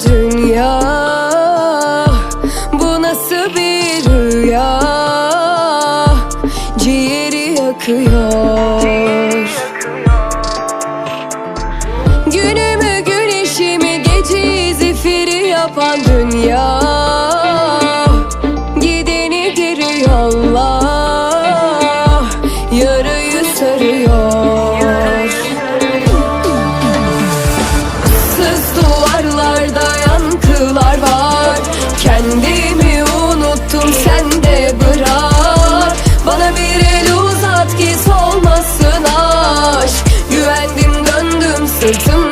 dünya Bu nasıl bir rüya Ciğeri yakıyor, Ciğeri. Günümü güneşimi geceyi zifiri yapan dünya elimde bırak. Bana bir el uzat ki solmasın aşk. Güvendim döndüm sırtım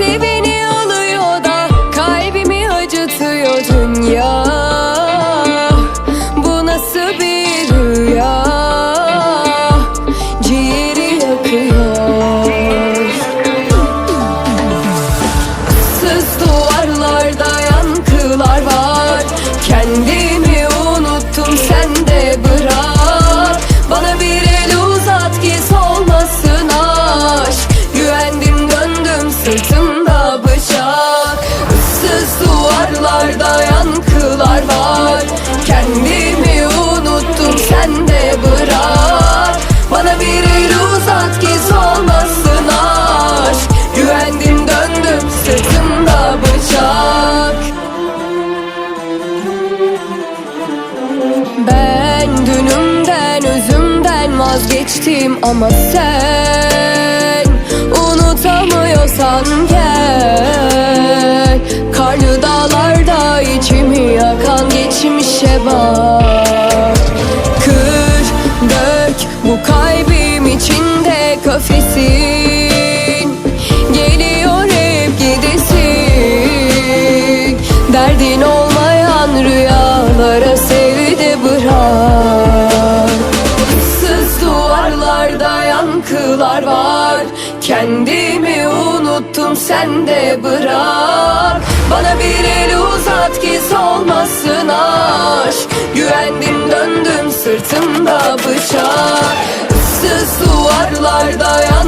Seveni alıyor da kalbimi acıtıyor dünya. Bu nasıl bir rüya? Ciğeri yakıyor. Sız duvarlarda yankılar var. Kendi yankılar var. Kendimi unuttum sen de bırak. Bana bir el uzat ki solmasın aşk. Güvendim döndüm sırtımda bıçak. Ben dünümden özümden vazgeçtim ama sen Unutamıyorsan bu kalbim içinde kafesin. Geliyor hep gidesin. Derdin olmayan rüyalara sevdi bırak. Issız duvarlarda yankılar var. Kendimi unuttum sen de bırak. Bana bir el uzat ki solmasın aşk sırtımda bıçak. Issız duvarlarda yankılar